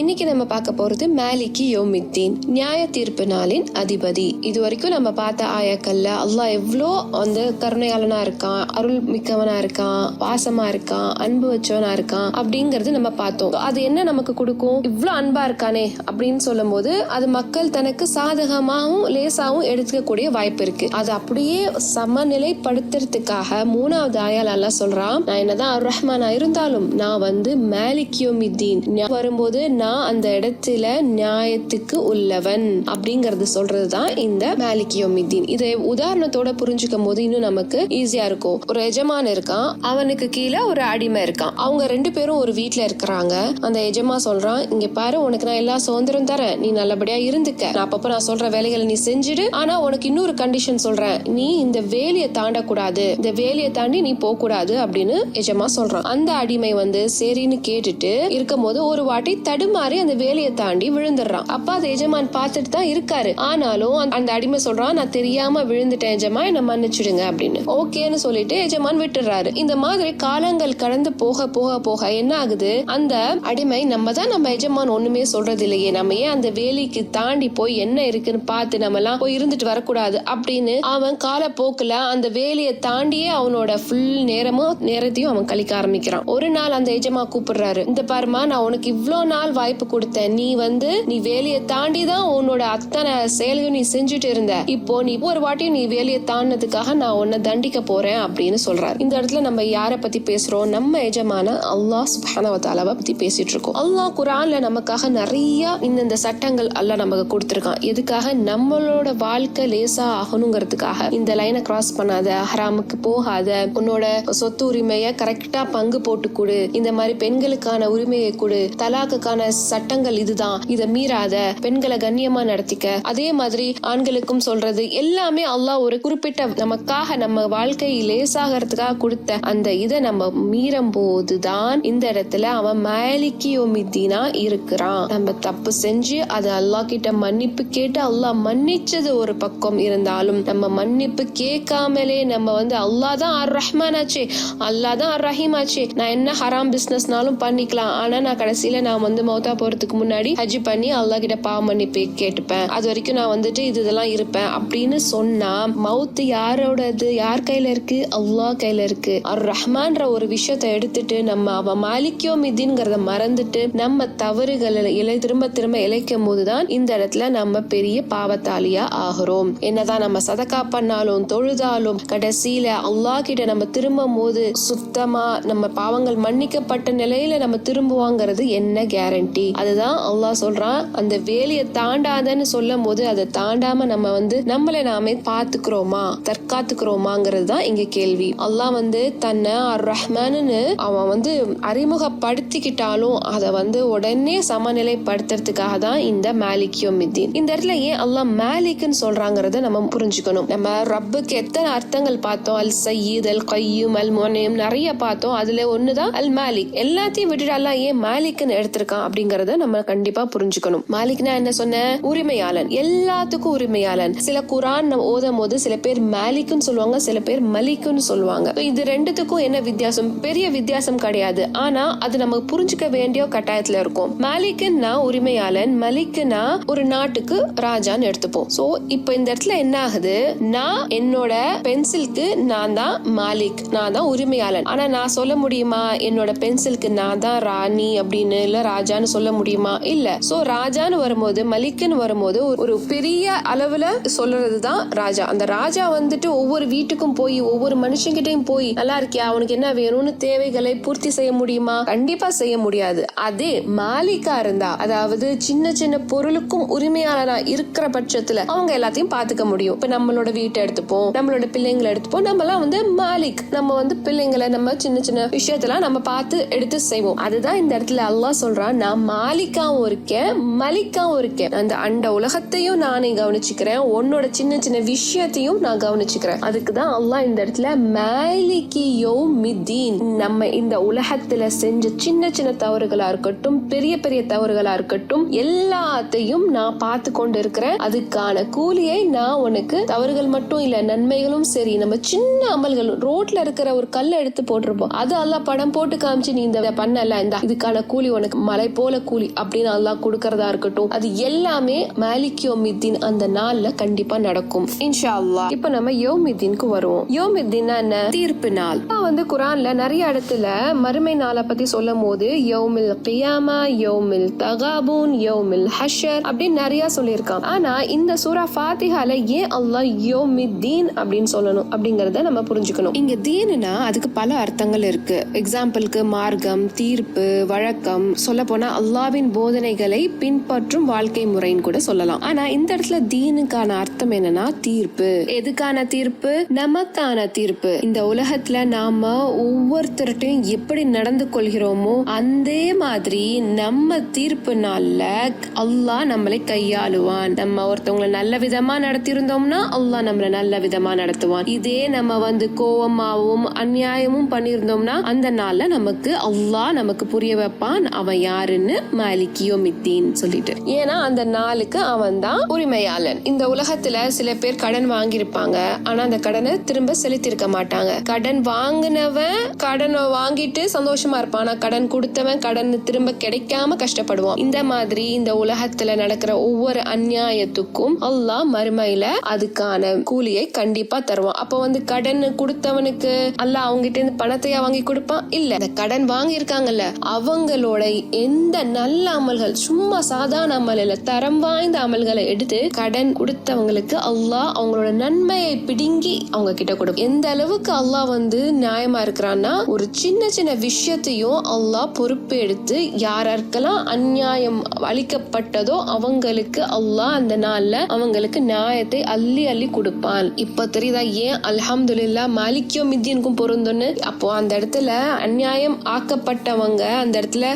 இன்னைக்கு நம்ம பார்க்க போறது மேலிக்கு யோமித்தீன் நியாய தீர்ப்பு நாளின் அதிபதி. இது வரைக்கும் நம்ம பார்த்த ஆயக்கல்ல அல்லாஹ் எவ்வளோ வந்து கருணையாளனா இருக்கான் அருள் மிக்கவனா இருக்கான் பாசமா இருக்கான் அன்பு வச்சவனா இருக்கான் அப்படிங்கறது நம்ம பார்த்தோம். அது என்ன நமக்கு கொடுக்கும்? இவ்வளோ அன்பா இருக்கானே அப்படின்னு சொல்லும் போது அது மக்கள் தனக்கு சாதகமாகவும் லேசாகவும் எடுத்துக்கக்கூடிய வாய்ப்பு இருக்கு. அது அப்படியே சமநிலைப்படுத்துறதுக்காக மூணாவது ஆயால் அல்லாஹ் சொல்றான் நான் என்னதான் அர் ரஹ்மானா இருந்தாலும் நான் வந்து மாலிக்யோமித்தீன் வரும்போது நான் அந்த இடத்துல நியாயத்துக்கு உள்ளவன் அப்படிங்கறது சொல்றதுதான் இந்த மாலிக்யோமித்தீன் இதை உதாரணத்தோட புரிஞ்சுக்கும் போது இன்னும் நமக்கு ஈஸியா இருக்கும். ஒரு எஜமான் இருக்கான் அவனுக்கு கீழே ஒரு அடிமை இருக்கான். அவங்க ரெண்டு பேரும் ஒரு வீட்டுல இருக்கிறாங்க. அந்த எஜமா சொல்றான் இங்க பாரு உனக்கு நான் எல்லா சுதந்திரம் தரேன். நீ நல்லபடியா இருந்துக்க. நான் அப்பப்ப நான் சொல்ற வேலைகளை நீ செஞ்சுடு. ஆனா உனக்கு இன்னொரு கண்டிஷன் சொல்றேன். நீ இந்த வேலையை தாண்டக்கூடாது. இந்த வேலையை தாண்டி நீ போக கூடாது அப்படின்னு எஜமா சொல்றான். அந்த அடிமை வந்து சரின்னு கேட்டுட்டு இருக்கும்போது ஒரு வாட்டி தடுமாறி அந்த வேலையை தாண்டி விழுந்துடுறான். அப்ப அதை எஜமான் பார்த்துட்டு தான் இருக்காரு. ஆனாலும் அந்த- அடிமை சொல்றான் நான் தெரியாம விழுந்துட்டேன் எஜமா என்ன மன்னிச்சிடுங்க அப்படின்னு. ஓகேன்னு சொல்லிட்டு எஜமான் விட்டுறாரு இந்த மாதிரி காலங்கள் கடந்து போக போக போக என்ன ஆகுது? அந்த அடிமை நம்ம தான் நம்ம எஜமான் ஒண்ணுமே சொல்றது இல்லையே நம்ம ஏன் அந்த வேலைக்கு தாண்டி போய் என்ன இருக்குன்னு பார்த்து நம்ம எல்லாம் போய் இருந்துட்டு வரக்கூடாது அப்படின்னு அவன் காலப்போக்குல அந்த வேலையை தாண்டியே அவனோட ஃபுல் நேரமும் நேரத்தையும் அவன் கழிக்க ஆரம்பிக்கிறான். ஒரு நாள் அந்த எஜமா கூப்பிடுறாரு இந்த பாருமா நான் உனக்கு இவ்வளவு நாள் வாய்ப்பு கொடுத்த நீ வந்து நீ வேலையை தாண்டி தான் உன்னோட அத்தனை செயலையும் நீ செஞ்சுட்டு இருந்த. இப்போ நீ ஒரு வாட்டியும் நீ வேலையை தாண்டினதுக்காக நான் உன்னை தண்டிக்க போறேன் அப்படின்னு சொல்றாரு. இந்த இடத்துல நம்ம யாரை பத்தி பேசுறோம்? நம்ம எஜமான அல்லாஹ் சுப்ஹானஹு பத்தி பேசிட்டு இருக்கோம். அல்லாஹ் குரான்ல நமக்காக நிறைய இந்தந்த சட்டங்கள் அல்ல நமக்கு கொடுத்துருக்கான். எதுக்காக? நம்மளோட வாழ்க்கை லேசா ஆகணுங்கிறதுக்காக. இந்த லைனை கிராஸ் பண்ணாத ஹராமுக்கு போகாத உன்னோட சொத்து உரிமையை கரெக்டா பங்கு போட்டு கொடு. இந்த மாதிரி பெண்களுக்கான உரிமையை கொடு. தலாக்குக்கான சட்டங்கள் இதுதான். இதை மீறாத பெண்களை கண்ணியமா நடத்திக்க. அதே மாதிரி ஆண்களுக்கும் சொல்றது எல்லாமே அல்லாஹ் ஒரு குறிப்பிட்ட நமக்காக நம்ம வாழ்க்கை லேசாகிறதுக்காக கொடுத்த அந்த இதை நம்ம மீறும் போதுதான் இந்த இடத்துல அவன் மேலிக்கியோமித்தினா இருக்கிறான். நம்ம தப்பு செஞ்சு அது அல்லாஹ் கிட்ட மன்னிப்பு கேட்டு அல்லாஹ் மன்னிச்சது ஒரு பக்கம் இருந்தாலும் நம்ம மன்னிப்பு கேட்காமலே நம்ம வந்து அல்லாஹ் தான் அர் ரஹ்மான் அல்லாஹ் தான் அர் ரஹீம் நான் என்ன ஹராம் பிசினஸ்னாலும் பண்ணிக்கலாம். ஆனா நான் கடைசியில நான் வந்து மௌத்தா போறதுக்கு முன்னாடி ஹஜ் பண்ணி அல்லா கிட்ட பண்ணி மன்னிப்பு கேட்டுப்பேன். அது வரைக்கும் நான் வந்துட்டு இது இதெல்லாம் இருப்பேன். அப்படின்னு சொன்னா மவுத்து யாரோடது? யார் கையில இருக்கு? அல்லா கையில இருக்கு. அர் ரஹ்மான்ற ஒரு விஷயத்தை எடுத்துட்டு நம்ம அவன் மாலிக்யோ மிதின்ங்கிறத மறந்துட்டு நம்ம தவறுகள் இலை திரும்ப திரும்ப இழைக்கும் போதுதான் இந்த இடத்துல நம்ம பெரிய பாவத்தாலியா ஆகிறோம். என்னதான் நம்ம சதக்கா பண்ணாலும் தொழுதாலும் கடைசியில அல்லா கிட்ட நம்ம திரும்பும் போது சுத்தமா நம்ம பாவங்கள் மன்னிக்கப்பட்ட நிலையில நம்ம திரும்புவாங்கிறது என்ன கேரண்டி அதுதான் அல்லாஹ் சொல்றான் அந்த வேலையை தாண்டாதன்னு சொல்லும் போது அதை தாண்டாம நம்ம வந்து நம்மளை நாமே பாத்துக்கிறோமா தற்காத்துக்கிறோமாங்கிறது தான் இங்க கேள்வி. அல்லாஹ் வந்து தன்னை அர் ரஹ்மான்னு அவன் வந்து அறிமுகப்படுத்திக்கிட்டாலும் அதை வந்து உடனே சமநிலைப்படுத்துறதுக்காக தான் இந்த மேலிக்கியோ மித்தின். இந்த இடத்துல ஏன் அல்லாஹ் மேலிக்குன்னு சொல்றாங்கிறத நம்ம புரிஞ்சுக்கணும். நம்ம ரப்புக்கு எத்தனை அர்த்தங்கள் பார்த்தோம்? அல் சையீத் அல் கையும் அல் முனையும் நிறைய பார்த்தோம். அதுல ஒண்ணுதான் அல் மாலிக். எல்லாத்தையும் விட்டுட்டு அல்லாஹ் ஏன் மாலிக்னு எடுத்திருக்கான்? அப்படிங்கறத நம்ம கண்டிப்பா புரிஞ்சுக்கணும். மாலிக்னா என்ன சொன்ன? உரிமையாளன். எல்லாத்துக்கும் உரிமையாளன். சில குரான் நம்ம ஓதும் போது சில பேர் மாலிக்னு சொல்லுவாங்க சில பேர் மலிக்குன்னு சொல்லுவாங்க. இது ரெண்டுத்துக்கும் என்ன வித்தியாசம்? பெரிய வித்தியாசம் கிடையாது. ஆனா அது நம்ம புரிஞ்சுக்க வேண்டிய கட்டாயத்துல இருக்கும். மாலிக்குன்னா உரிமையாளன் மலிக்குன்னா ஒரு நாட்டுக்கு ராஜான்னு எடுத்துப்போம். சோ இப்போ இந்த இடத்துல என்ன ஆகுது? நான் என்னோட பென்சிலுக்கு நான் தான் மாலிக் நான் தான் உரிமையாளன். ஆனா நான் சொல்ல முடியுமா? என்னோட பென்சிலுக்கு நான் தான் ராணி அப்படின்னு இல்ல ராஜான்னு சொல்ல முடியுமா? இல்ல. சோ ராஜான்னு வரும்போது மலிக்குன்னு வரும்போது ஒரு- ஒரு பெரிய அளவுல சொல்றதுதான் ராஜா. அந்த ராஜா வந்துட்டு ஒவ்வொரு வீட்டுக்கும் போய் ஒவ்வொரு மனுஷங்கிட்டையும் போய் நல்லா இருக்கியா? அவனுக்கு என்ன வேணும்னு தேவைகளை பூர்த்தி செய்ய முடியுமா? கண்டிப்பா செய்ய முடியாது. அதே மாலிகா இருந்தா அதாவது சின்ன சின்ன பொருளுக்கும் உரிமையாளரா இருக்கிற பட்சத்துல அவங்க எல்லாத்தையும் பாத்துக்க முடியும். இப்ப நம்மளோட வீட்டை எடுத்துப்போம் நம்மளோட பிள்ளைங்களை எடுத்துப்போம். நம்ம எல்லாம் வந்து மாலிக். நம்ம வந்து பிள்ளைங்களை நம்ம சின்ன சின்ன விஷயத்தெல்லாம் நம்ம பார்த்து எடுத்து செய்வோம். அதுதான் இந்த இடத்துல அல்லாஹ் சொல்றான் நான் மாலிக்காவும் இருக்கேன் மலிக்காவும் இருக்கேன். அந்த அண்ட உலகத்தையும் நானே கவனிச்சுக்கிறேன். உன்னோட சின்ன சின்ன விஷயத்தையும் நான் கவனிச்சுக்கிறேன். அதுக்கு தான் அல்லாஹ் இந்த இடத்துல மேலிக்கியோ மிதீன் நம்ம இந்த உலகத்துல செஞ்ச சின்ன சின்ன தவறுகளா இருக்கட்டும் பெரிய பெரிய தவறுகளா இருக்கட்டும் எல்லாத்தையும் நான் பார்த்து கொண்டு இருக்கிறேன் அதுக்கான கூலியை நான் உனக்கு தவறுகள் மட்டும் இல்ல நன்மைகளும் சரி நம்ம சின்ன அமல்களும் ரோட்ல இருக்கிற ஒரு கல்லை எடுத்து போட்டிருப்போம். அது எல்லாம் படம் போட்டு காமிச்சு நீ இந்த பண்ணல இந்த இதுக்கான கூலி உனக்கு மலை போ போல கூலி அப்படின்னு அல்லாஹ் கொடுக்கறதா இருக்கட்டும் அது எல்லாமே மாலிக்யோமித்தின் அந்த நாள்ல கண்டிப்பா நடக்கும். இன்ஷா அல்லாஹ் இப்ப நம்ம யோமித்தின்க்கு வருவோம். யோமித்தீன்னா என்ன? தீர்ப்பு நாள். வந்து குரான்ல நிறைய இடத்துல மறுமை நாளை பத்தி சொல்லும் போது யோமில் கியாமா யோமில் தகாபூன் யோமில் ஹஷர் அப்படின்னு நிறைய சொல்லியிருக்கான் ஆனா இந்த சூரா ஃபாத்திஹால ஏன் அல்லாஹ் யோமித்தீன் அப்படின்னு சொல்லணும் அப்படிங்கறத நம்ம புரிஞ்சுக்கணும். இங்க தீனுனா அதுக்கு பல அர்த்தங்கள் இருக்கு. எக்ஸாம்பிளுக்கு மார்க்கம் தீர்ப்பு வழக்கம் சொல்ல போனா அல்லாவின் போதனைகளை பின்பற்றும் வாழ்க்கை முறைன்னு கூட சொல்லலாம். ஆனா இந்த இடத்துல தீனுக்கான அர்த்தம் என்னன்னா தீர்ப்பு. எதுக்கான தீர்ப்பு? நமக்கான தீர்ப்பு. இந்த உலகத்துல நாம ஒவ்வொருத்தர்கிட்டையும் எப்படி நடந்து கொள்கிறோமோ அதே மாதிரி நம்ம தீர்ப்பு நாள்ல அல்லாஹ் நம்மளை கையாளுவான். நம்ம ஒருத்தவங்களை நல்ல விதமா நடத்தியிருந்தோம்னா அல்லாஹ் நம்மளை நல்ல விதமா நடத்துவான். இதே நம்ம வந்து கோவமாவும் அநியாயமும் பண்ணியிருந்தோம்னா அந்த நாள்ல நமக்கு அல்லாஹ் நமக்கு புரிய வைப்பான். அவன் யாருன்னு மாலிகியோ மித்தீன் சொல்லிட்டு. ஏன்னா அந்த நாளுக்கு அவன் தான் உரிமையாளன். இந்த உலகத்துல சில பேர் கடன் வாங்கியிருப்பாங்க. ஆனா அந்த கடனை திரும்ப செலுத்திருக்க மாட்டாங்க. கடன் வாங்கினவன் கடனை வாங்கிட்டு சந்தோஷமா இருப்பான். ஆனா கடன் கொடுத்தவன் கடன் திரும்ப கிடைக்காம கஷ்டப்படுவான். இந்த மாதிரி இந்த உலகத்துல நடக்கிற ஒவ்வொரு அநியாயத்துக்கும் அல்லாஹ் மறுமையில அதுக்கான கூலியை கண்டிப்பா தருவான். அப்போ வந்து கடன் கொடுத்தவனுக்கு அல்லாஹ் அவங்ககிட்ட இருந்து பணத்தையா வாங்கி கொடுப்பான்? இல்ல. இந்த கடன் வாங்கி இருக்காங்கல்ல அவங்களோட எந்த இந்த நல்ல அமல்கள் சும்மா சாதாரண அமல் இல்ல தரம் வாய்ந்த அமல்களை எடுத்து கடன் கொடுத்தவங்களுக்கு அல்லாஹ் அவங்களோட நன்மையை பிடுங்கி அவங்க கிட்ட கொடுக்கும் எந்த அளவுக்கு அல்லாஹ் வந்து நியாயமா இருக்கிறான்னா ஒரு சின்ன சின்ன விஷயத்தையும் அல்லாஹ் பொறுப்பு எடுத்து யாராருக்கெல்லாம் அந்நியாயம் அளிக்கப்பட்டதோ அவங்களுக்கு அல்லாஹ் அந்த நாள்ல அவங்களுக்கு நியாயத்தை அள்ளி அள்ளி கொடுப்பான். இப்ப தெரியுதா ஏன் அல்ஹம்துலில்லா மாலிக்யோ மித்தியனுக்கும் பொருந்துன்னு அப்போ அந்த இடத்துல அநியாயம் ஆக்கப்பட்டவங்க அந்த இடத்துல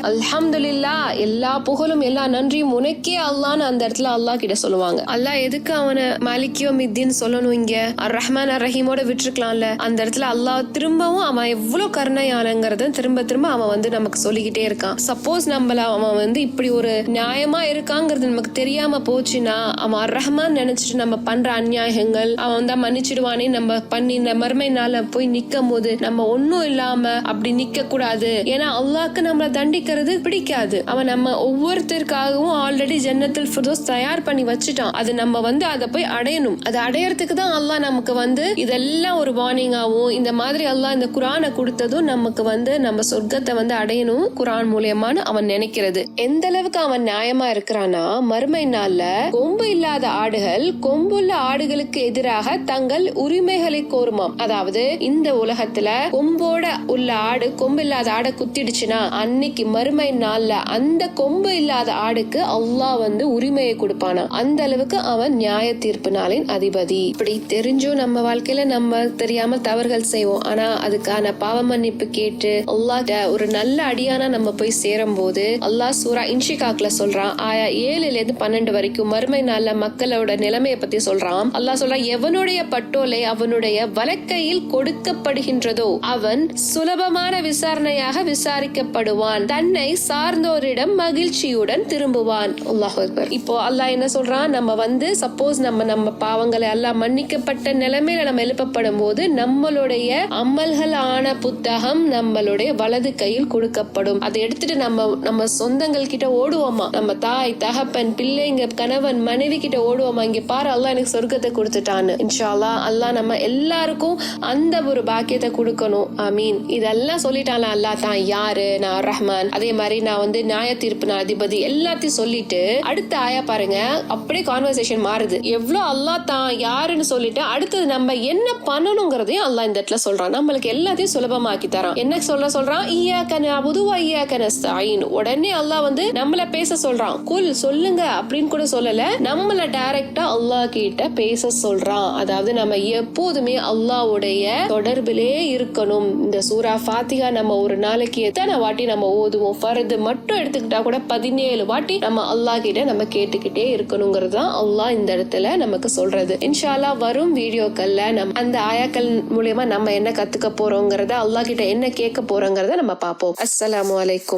அல்ஹம்துலில்லா எல்லா புகழும் எல்லா நன்றியும் உனக்கே அல்லான்னு அந்த இடத்துல அல்லாஹ் கிட்ட சொல்லுவாங்க. அல்லாஹ் எதுக்கு அவனை மலிக்கியோ மித்தின்னு சொல்லணும் இங்க? அர் ரஹ்மான் அர் ரஹீமோட விட்டுருக்கலாம்ல. அந்த இடத்துல அல்லாஹ் திரும்பவும் அவன் எவ்வளவு கருணையானங்கிறத திரும்ப திரும்ப அவன் வந்து நமக்கு சொல்லிக்கிட்டே இருக்கான். சப்போஸ் நம்மள அவன் வந்து இப்படி ஒரு நியாயமா இருக்காங்கிறது நமக்கு தெரியாம போச்சுன்னா அவன் அர் ரஹ்மான் நினைச்சிட்டு நம்ம பண்ற அநியாயங்கள் அவன் தான் மன்னிச்சிடுவானே நம்ம பண்ணி இந்த மறுமை நாள போய் நிக்கும் போது நம்ம ஒன்னும் இல்லாம அப்படி நிக்க கூடாது ஏன்னா அல்லாக்கு நம்மளை தண்டிக்கிறது பிடிக்காது. அவன் நம்ம ஒவ்வொருத்தருக்காகவும் ஆல்ரெடி ஜன்னத்தில் ஃபிர்தோஸ் தயார் பண்ணி வச்சுட்டான். அது நம்ம வந்து அதை போய் அடையணும். அது அடையறதுக்கு தான் அல்லாஹ் நமக்கு வந்து இதெல்லாம் ஒரு வார்னிங்காகவும் இந்த மாதிரி அல்லாஹ் இந்த குரானை கொடுத்ததும் நமக்கு வந்து நம்ம சொர்க்கத்தை வந்து அடையணும் குரான் மூலியமானு அவன் நினைக்கிறது. எந்த அளவுக்கு அவன் நியாயமா இருக்கிறானா மறுமை நாள்ல கொம்பு இல்லாத ஆடுகள் கொம்புள்ள ஆடுகளுக்கு எதிராக தங்கள் உரிமைகளை கோருமாம். அதாவது இந்த உலகத்துல கொம்போட உள்ள ஆடு கொம்பு இல்லாத ஆடை குத்திடுச்சுன்னா அன்னைக்கு மறுமை நாள்ல அந்த கொம்பு இல்லாத ஆடுக்கு அல்லாஹ் வந்து உரிமையை கொடுப்பானா? அந்த அளவுக்கு அவன் நியாய தீர்ப்பு நாளின் அதிபதி. இப்படி தெரிஞ்சும் நம்ம வாழ்க்கையில நம்ம தெரியாம தவறுகள் செய்வோம். ஆனா அதுக்கான பாவ மன்னிப்பு கேட்டு அல்லாஹ் ஒரு நல்ல அடியானா நம்ம போய் சேரும் போது அல்லாஹ் சூரா இன்ஷிகாக்ல சொல்றான் ஆயா ஏழுல இருந்து பன்னெண்டு வரைக்கும் மறுமை நாள்ல மக்களோட நிலைமைய பத்தி சொல்றான். அல்லாஹ் சொல்றான் எவனுடைய பட்டோலை அவனுடைய வழக்கையில் கொடுக்கப்படுகின்றதோ அவன் சுலபமான விசாரணையாக விசாரிக்கப்படுவான். தன்னை சார்ந்த சார்ந்தோரிடம் மகிழ்ச்சியுடன் திரும்புவான். அல்லாஹ் இப்போ அல்லாஹ் என்ன சொல்றான்? நம்ம வந்து சப்போஸ் நம்ம நம்ம பாவங்களை எல்லாம் மன்னிக்கப்பட்ட நிலைமையில நம்ம எழுப்பப்படும் போது நம்மளுடைய அம்மல்கள் ஆன புத்தகம் நம்மளுடைய வலது கையில் கொடுக்கப்படும். அதை எடுத்துட்டு நம்ம நம்ம சொந்தங்கள் கிட்ட ஓடுவோமா? நம்ம தாய் தகப்பன் பிள்ளைங்க கணவன் மனைவி கிட்ட ஓடுவோமா? இங்க பாரு அல்லாஹ் எனக்கு சொர்க்கத்தை கொடுத்துட்டான்னு. இன்ஷா அல்லாஹ் அல்லாஹ் நம்ம எல்லாருக்கும் அந்த ஒரு பாக்கியத்தை கொடுக்கணும். ஐ மீன் இதெல்லாம் சொல்லிட்டான்? அல்லாஹ் தான் யாரு? நான் ரஹ்மான். அதே மாதிரி நான் வந்து நியாய தீர்ப்பு அதிபதி எல்லாத்தையும் சொல்லிட்டு அடுத்த ஆயா பாருங்க அப்படியே கான்வர்சேஷன் மாறுது. எவ்வளவு அல்லாஹ் தான் யாருன்னு சொல்லிட்டு அடுத்தது நம்ம என்ன பண்ணணுங்கிறதையும் அல்லாஹ் இந்த இடத்துல சொல்றான். நம்மளுக்கு எல்லாத்தையும் சுலபமாக்கி தரான். என்ன சொல்ல சொல்றான்? ஈயாக்கன புதுவா ஈயாக்கன ஸ்தாயின் உடனே அல்லாஹ் வந்து நம்மள பேச சொல்றான். குல் சொல்லுங்க. அப்படின்னு கூட சொல்லல. நம்மள டைரக்டா அல்லாஹ் கிட்ட பேச சொல்றான். அதாவது நம்ம எப்போதுமே அல்லாஹ்வுடைய தொடர்பிலே இருக்கணும். இந்த சூரா ஃபாத்திகா நம்ம ஒரு நாளைக்கு எத்தனை வாட்டி நம்ம ஓதுவோம்? ஃபர்து மட்டும் எடுத்துக்கிட்டா கூட பதினேழு வாட்டி நம்ம அல்லாஹ் கிட்ட நம்ம கேட்டுக்கிட்டே இருக்கணுங்கிறது தான் அல்லாஹ் இந்த இடத்துல நமக்கு சொல்றது. இன்ஷால்லா வரும் வீடியோக்கள்ல நம்ம அந்த ஆயாக்கள் மூலியமா நம்ம என்ன கத்துக்க போறோங்கிறத அல்லாஹ் கிட்ட என்ன கேட்க போறோங்கிறத நம்ம பார்ப்போம். அஸ்ஸலாமு அலைக்கும்.